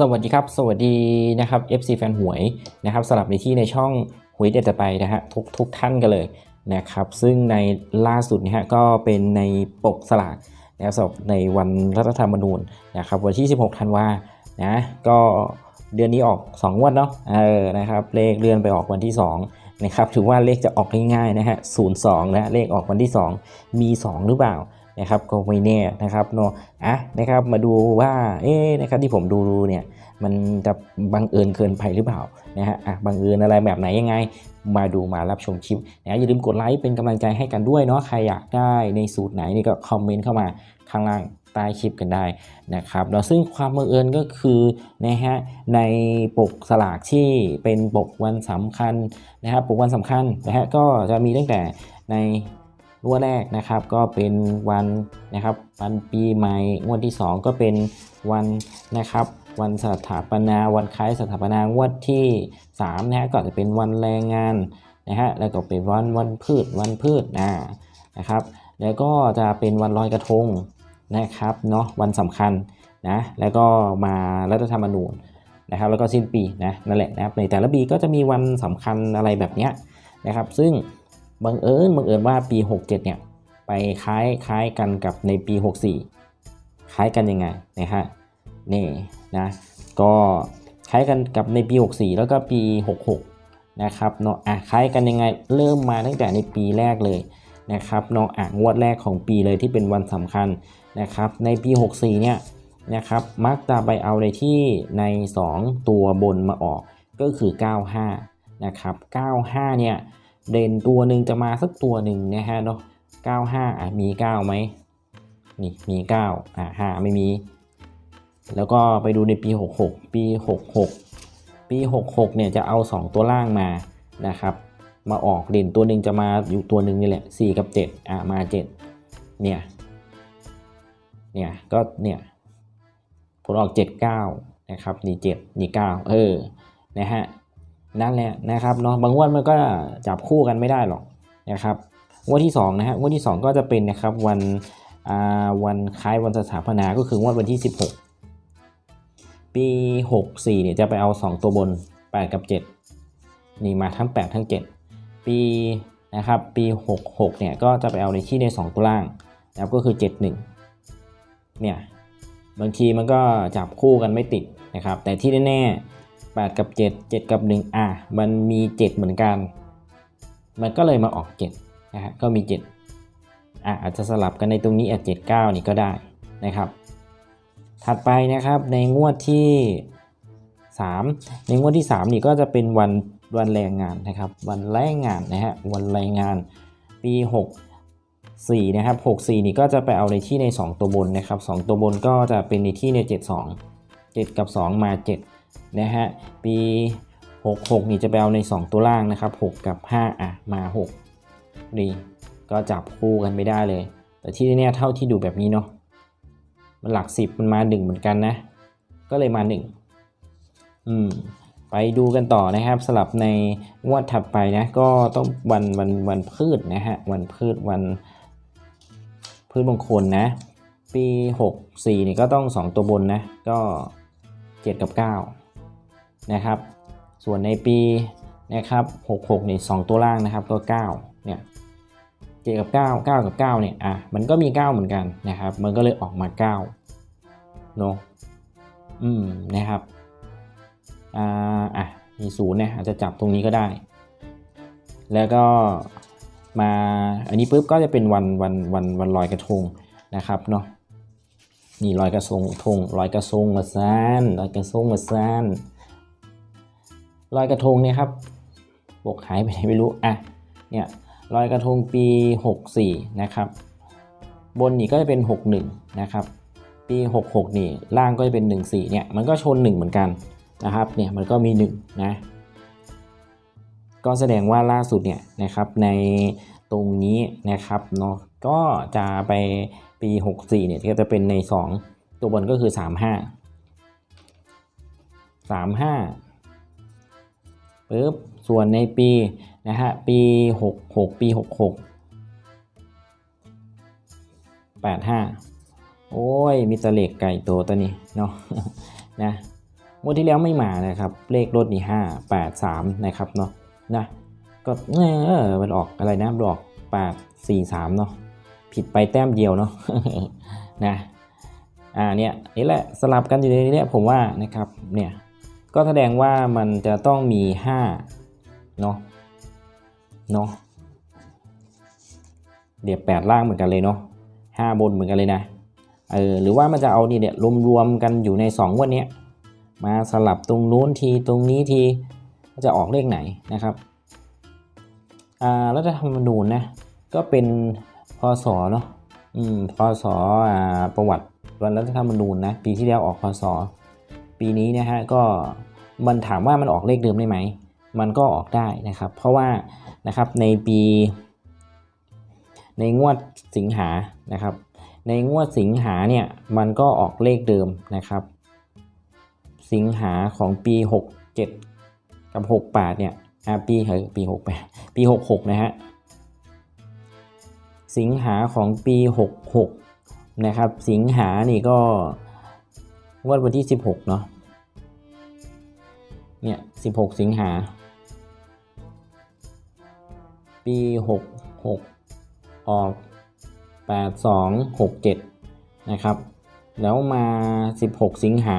สวัสดีครับ สวัสดีนะครับ FC แฟนหวยนะครับสลับในที่ในช่องหวยเด็ดแต่ไปนะฮะทุกทุกท่านกันเลยนะครับซึ่งในล่าสุดนะฮะก็เป็นในปกสลากนะครับสำหรับในวันรัฐธรรมนูญนะครับวันที่ 16 ธันวานะก็เดือนนี้ออก2งวดเนาะเออนะครับเลขเลื่อนไปออกวันที่2นะครับถือว่าเลขจะออกง่ายๆนะฮะ02นะเลขออกวันที่ 2 มี 2 หรือเปล่า นะครับก็ไม่แน่นะครับเนาะอะนะครับมาดูว่าเอ๊ะนะครับที่ผมดูดูเนี่ยมันจะบังเอิญเกินไปหรือเปล่านะฮะอะบังเอิญอะไรแบบไหนยังไง มาดูมารับชมคลิปนะอย่าลืมกดไลค์เป็นกำลังใจให้กันด้วยเนาะใครอยากได้ในสูตรไหนนี่ก็คอมเมนต์เข้ามาข้างล่างใต้คลิปกันได้นะครับแล้วซึ่งความบังเอิญก็คือนะฮะในปกสลากที่เป็นปกวันสำคัญนะครับปกวันสำคัญนะฮะก็จะมีตั้งแต่ใน งวดแรกนะครับก็เป็นวันนะครับวันปีใหม่ งวดที่ 2 ก็เป็นวันนะครับวันสถาปนาวันคล้ายสถาปนางวดที่3นะฮะก็จะเป็นวันแรงงานนะฮะแล้วก็เป็นวันวันพืชวันพืชนะนะครับ แล้วก็จะเป็นวันลอยกระทงนะครับเนาะวันสำคัญนะแล้วก็มารัฐธรรมนูญนะครับแล้วก็สิ้นปีนะนั่นแหละนะครับในแต่ละปีก็จะมีวันสำคัญอะไรแบบเนี้ยนะครับ ซึ่ง บังเอิญบังเอิญว่าปี 67 เนี่ย ไปคล้ายคล้ายกันกับในปี 64 คล้ายกันยังไงนะฮะนี่นะก็คล้ายกันกับในปี 64 แล้วก็ปี 66 นะครับเนาะอะคล้ายกันยังไงเริ่มมาตั้งแต่ในปีแรกเลยนะครับเนาะอะงวดแรกของปีเลยที่เป็นวันสำคัญนะครับ ในปี 64 เนี่ยนะครับมักจะไปเอาในที่ใน 2 ตัวบนมาออกก็คือ 95 นะครับ 95 เนี่ย เด่นตัวหนึ่งจะมาสักตัวหนึ่งนะฮะเนาะ95อะมี9ไหมนี่มี9อะ5ไม่มี แล้วก็ไปดูในปี 66 ปี 66 ปี 66เนี่ยจะเอา 2 ตัวล่างมานะครับ มาออกเด่นตัวหนึ่งจะมาอยู่ตัวหนึ่งนี่แหละ 4 กับ 7 อะมา 7 เนี่ย เนี่ย ก็เนี่ยผลออก 79 นะครับ นี่ 7 นี่ 9 เออ นะฮะ นั่นแหละนะครับเนาะบางงวดมันก็จับคู่กันไม่ได้หรอกนะครับงวดที่2นะฮะงวดที่ 2 ก็จะเป็นนะครับวันอ่าวันคล้ายวันสถาปนาก็คืองวดวันที่ 16 ปี 64เนี่ยจะไปเอา 2 ตัวบน 8 กับ 7 นี่มาทั้ง 8 ทั้ง 7 ปีนะครับปี 66เนี่ยก็จะไปเอาในที่ใน 2 ตัวล่างนะครับก็คือ 71เนี่ยบางทีมันก็จับคู่กันไม่ติดนะครับแต่ที่แน่ๆ 8 กับ 7 7 กับ 1 อะมันมี 7 เหมือนกัน มันก็เลยมาออก 7 นะฮะก็มี 7 อะอาจจะสลับกันในตรงนี้อะ7 9 นี่ก็ได้นะครับ ถัดไปนะครับในงวดที่ 3 ในงวดที่ 3 นี่ก็จะเป็นวันวันแรงงานนะครับ วันแรงงานนะฮะวันแรงงานปี 6 4 นะครับ 64 นี่ก็จะไปเอาในที่ใน 2 ตัวบนนะครับ 2 ตัวบนก็จะเป็นในที่ใน 7 2 7 กับ 2 มา 7 นะฮะปี 66 นี่จะไปเอาใน 2 ตัวล่างนะครับ 6 กับ 5 อะ มา6นี่ก็จับคู่กันไม่ได้เลย แต่ที่เนี่ยเท่าที่ดูแบบนี้เนาะมันหลัก 10 มันมา 1 เหมือนกันนะ ก็เลยมา 1 อืมไปดูกันต่อนะครับสลับในงวดถัดไปนะก็ต้องวันวันวันพืชนะฮะวันพืชวันพืชมงคลนะ ปี 64นี่ก็ต้อง 2 ตัวบนนะก็ 7 กับ 9 นะครับ ส่วนในปีนะครับ66นี่2ตัวล่างนะครับก็9เนี่ย7กับ 9 9 กับ9เนี่ยอะมันก็มี 9 เหมือนกันนะครับ มันก็เลยออกมา9เนอะอืมนะครับอ่าอะมีศูนย์เนี่ยอาจจะจับตรงนี้ก็ได้ แล้วก็มาอันนี้ปุ๊บก็จะเป็นวันวันวันวันลอยกระทงนะครับเนาะนี่ลอยกระทงทงลอยกระทงมาซานลอยกระทงมาซาน ลอยกระทงเนี่ยครับบกหายไปไหนไม่รู้อะเนี่ยลอยกระทงปี 64 นะครับ บนนี่ก็จะเป็น 61 นะครับ ปี 66 นี่ล่างก็จะเป็น 14 เนี่ยมันก็ชน 1 เหมือนกันนะครับเนี่ยมันก็มี 1 นะก็แสดงว่าล่าสุดเนี่ยนะครับในตรงนี้นะครับเนาะก็จะไปปี 64 เนี่ยก็จะเป็นใน 2 ตัวบนก็คือ 35 35 ปึ๊บส่วนในปีนะฮะปี 66 ปี 66 85 โอ้ยมีตะเล็กไก่ตัวตัวนี้เนาะนะงวดที่แล้วไม่มานะครับ เลขรถนี่ห้าแปดสามนะครับเนาะนะก็เออมันออกอะไรนะมันออกแปดสี่สามเนาะผิดไปแต้มเดียวเนาะนะอ่าเนี่ยนี่แหละสลับกันอยู่ในนี้ผมว่านะครับเนี่ย ก็แสดงว่ามันจะต้องมีห้าเนาะเนาะเดี๋ยวแปดล่างเหมือนกันเลยเนาะห้าบนเหมือนกันเลยนะเออหรือว่ามันจะเอานี่เนี่ยรวมๆกันอยู่ในสองงวันเนี้ยมาสลับตรงนู้นทีตรงนี้ทีจะออกเลขไหนนะครับอ่ารัฐธรรมนูญนะก็เป็นพศเนาะอืมพศอ่าประวัติวันรัฐธรรมนูญนะปีที่แล้วออกพศปีนี้นะฮะก็ มันถามว่ามันออกเลขเดิมได้ไหม มันก็ออกได้นะครับ เพราะว่านะครับในปี ในงวดสิงหานะครับ ในงวดสิงหาเนี่ยมันก็ออกเลขเดิมนะครับ สิงหาของปี 67 กับ 68เนี่ยอ่าปีเฮ้ยปี68ปี 66 นะฮะสิงหาของปี 66 นะครับ สิงหานี่ก็งวดวันที่ 16 เนาะ เนี่ย16สิงหา ปี66ออก82 67นะครับ แล้วมา16สิงหา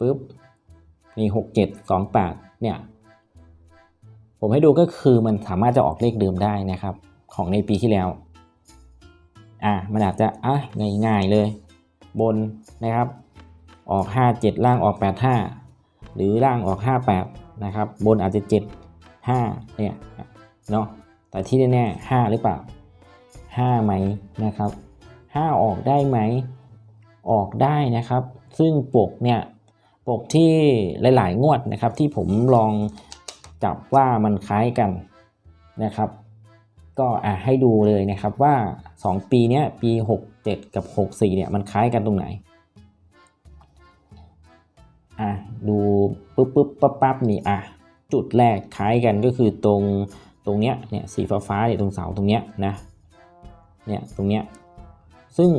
ปุ๊บนี่หกเจ็ดสองแปดเนี่ยผมให้ดูก็คือมันสามารถจะออกเลขเดิมได้นะครับ ของในปีที่แล้ว อะมันอาจจะอะง่ายๆเลย บนนะครับ ออก 5 7 ล่างออก 8 5 หรือล่างออก 5 8 นะครับ บนอาจจะ 7 5 เนี่ยเนาะแต่ที่แน่ๆ5หรือเปล่า 5 ไหมนะครับ 5 ออกได้ไหม ออกได้นะครับ ซึ่งปกเนี่ย ปกที่หลาย ๆ งวดนะครับ ที่ผมลองจับว่ามันคล้ายกันนะครับ ก็อะให้ดูเลยนะครับว่า 2 ปีเนี้ยปี 67 กับ 64 เนี่ยมันคล้ายกันตรงไหน อะดูปุ๊บปุ๊บปั๊บปั๊บนี่อะจุดแรกคล้ายกันก็คือตรงตรงเนี้ยเนี่ยสีฟ้าฟ้าเนี่ยตรงเสาตรงเนี้ยนะเนี่ยตรงเนี้ยซึ่ง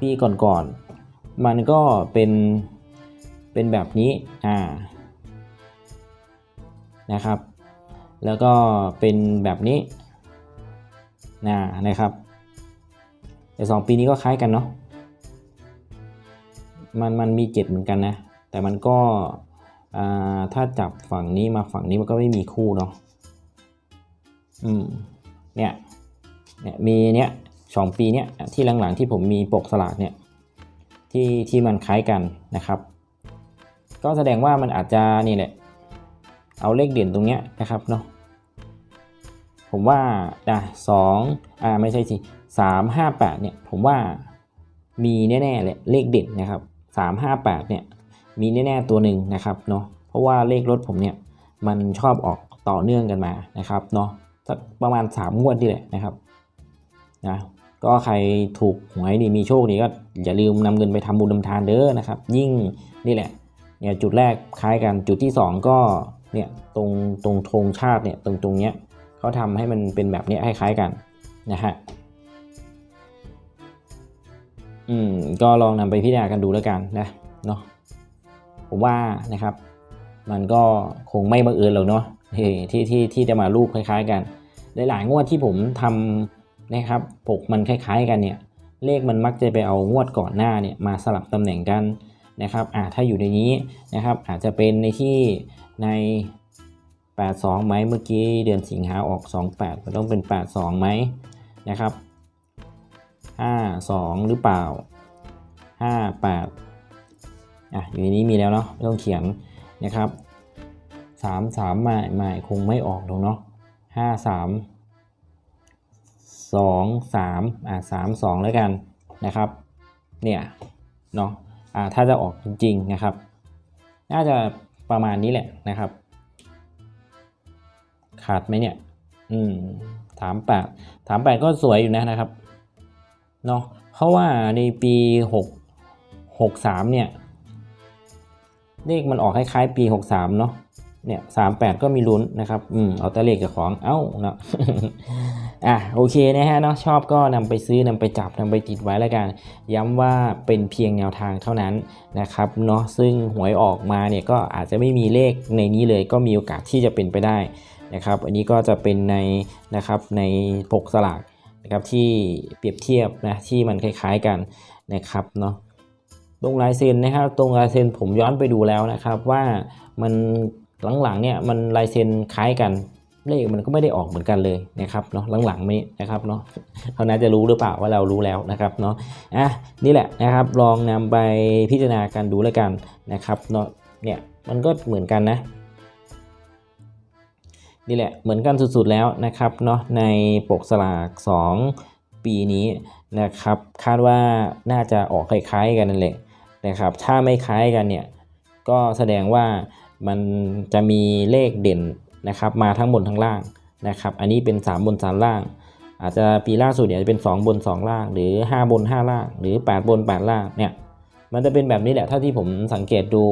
ปีก่อนๆมันก็เป็นเป็นแบบนี้อ่านะครับ แล้วก็เป็นแบบนี้นะนะครับแต่สองปีนี้ก็คล้ายกันเนาะมันมันมีเจ็ดเหมือนกันนะ แต่มันก็ถ้าจับฝั่งนี้มาฝั่งนี้มันก็ไม่มีคู่เนาะอืมเนี่ยเนี่ยมีเนี่ยสองปีเนี่ยที่หลังๆที่ผมมีปกสลากเนี่ยที่ที่มันคล้ายกันนะครับ ก็แสดงว่ามันอาจจะนี่แหละเอาเลขเด่นตรงเนี้ยนะครับเนาะผมว่าอะสองอ่าไม่ใช่สิสามห้าแปดเนี่ยผมว่ามีแน่ๆเลยเลขเด่นนะครับสามห้าแปดเนี่ย มีแน่ๆตัวหนึ่งนะครับเนาะเพราะว่าเลขรถผมเนี่ยมันชอบออกต่อเนื่องกันมานะครับเนาะสักประมาณสามงวดที่แหละนะครับนะก็ใครถูกหวยดีมีโชคดีก็อย่าลืมนำเงินไปทำบุญทำทานเด้อนะครับ ยิ่งนี่แหละเนี่ยจุดแรกคล้ายกันจุดที่ 2 ก็เนี่ยตรงตรงธงชาติเนี่ยตรงตรงเนี้ยเขาทำให้มันเป็นแบบเนี้ยคล้ายๆกันนะฮะอืมก็ลองนำไปพิจารณากันดูแล้วกันนะเนาะ ผมว่านะครับ มันก็คงไม่บังเอิญหรอกเนาะที่ที่ที่จะมาลูกคล้าย ๆ กัน หลายๆงวดที่ผมทำนะครับปกมันคล้าย ๆ กันเนี่ยเลขมันมักจะไปเอางวดก่อนหน้าเนี่ยมาสลับตำแหน่งกันนะครับอ่าถ้าอยู่ในนี้นะครับอาจจะเป็นในที่ใน 82ไหมเมื่อกี้เดือนสิงหาออก 28มันต้องเป็น 82ไหมนะครับ 52 หรือเปล่า 58 อะอยู่ในนี้มีแล้วเนาะไม่ต้องเขียนนะครับ33ไม่ไม่คงไม่ออกหรอกเนาะ53 2 3อะ3 2แล้วกันนะครับ เนี่ยเนาะอ่าถ้าจะออกจริงๆนะครับ น่าจะประมาณนี้แหละนะครับ ขาดไหมเนี่ย อืมถามแปดถามแปดก็สวยอยู่นะนะครับเนาะเพราะว่าในปีหกหกสามเนี่ย เลขมันออกคล้ายๆปีหกสามเนาะเนี่ยสามแปดก็มีลุ้นนะครับ อืม เอาแต่เลขจากของ เอ้าเนาะ อะ โอเคนะฮะเนาะ ชอบก็นำไปซื้อนำไปจับนำไปติดไว้แล้วกัน ย้ำว่าเป็นเพียงแนวทางเท่านั้นนะครับ เนาะ ซึ่งหวยออกมาเนี่ยก็อาจจะไม่มีเลขในนี้เลย ก็มีโอกาสที่จะเป็นไปได้นะครับ อันนี้ก็จะเป็นในนะครับในปกสลากนะครับที่เปรียบเทียบนะที่มันคล้าย ๆกันนะครับเนาะ ตรงลายเซ็นนะครับ ตรงลายเซ็นผมย้อนไปดูแล้วนะครับ ว่ามันหลังๆเนี่ยมันลายเซ็นคล้ายกันเลขมันก็ไม่ได้ออกเหมือนกันเลยนะครับเนาะหลังๆไม่นะครับเนาะเขาน่าจะรู้หรือเปล่าว่าเรารู้แล้วนะครับเนาะอะนี่แหละนะครับลองนำไปพิจารณากันดูแล้วกันนะครับเนาะเนี่ยมันก็เหมือนกันนะนี่แหละเหมือนกันสุดๆแล้วนะครับเนาะในปกสลาก 2 ปีนี้นะครับ คาดว่าน่าจะออกคล้ายๆกันนั่นแหละ นะครับ ถ้าไม่คล้ายกันเนี่ยก็แสดงว่ามันจะมีเลขเด่นนะครับ มาทั้งบนทั้งล่างนะครับ อันนี้เป็น 3 บน 3 ล่าง อาจจะปีล่าสุดเนี่ยจะเป็น 2 บน 2 ล่าง หรือ 5 บน 5 ล่าง หรือ 8 บน 8 ล่างเนี่ยมันจะเป็นแบบนี้แหละเท่าที่ผมสังเกตดู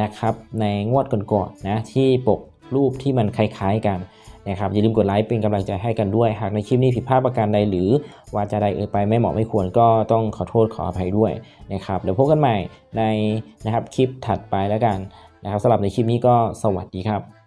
นะครับในงวดก่อนๆนะที่ปกรูปที่มันคล้ายๆกัน นะครับอย่าลืมกดไลค์เป็นกำลังใจให้กันด้วย หากในคลิปนี้ผิดพลาดประการใดหรือวาจาใดเอ่ยไปไม่เหมาะไม่ควรก็ต้องขอโทษขออภัยด้วยนะครับเดี๋ยวพบกันใหม่ในนะครับคลิปถัดไปแล้วกันนะครับสำหรับในคลิปนี้ก็สวัสดีครับ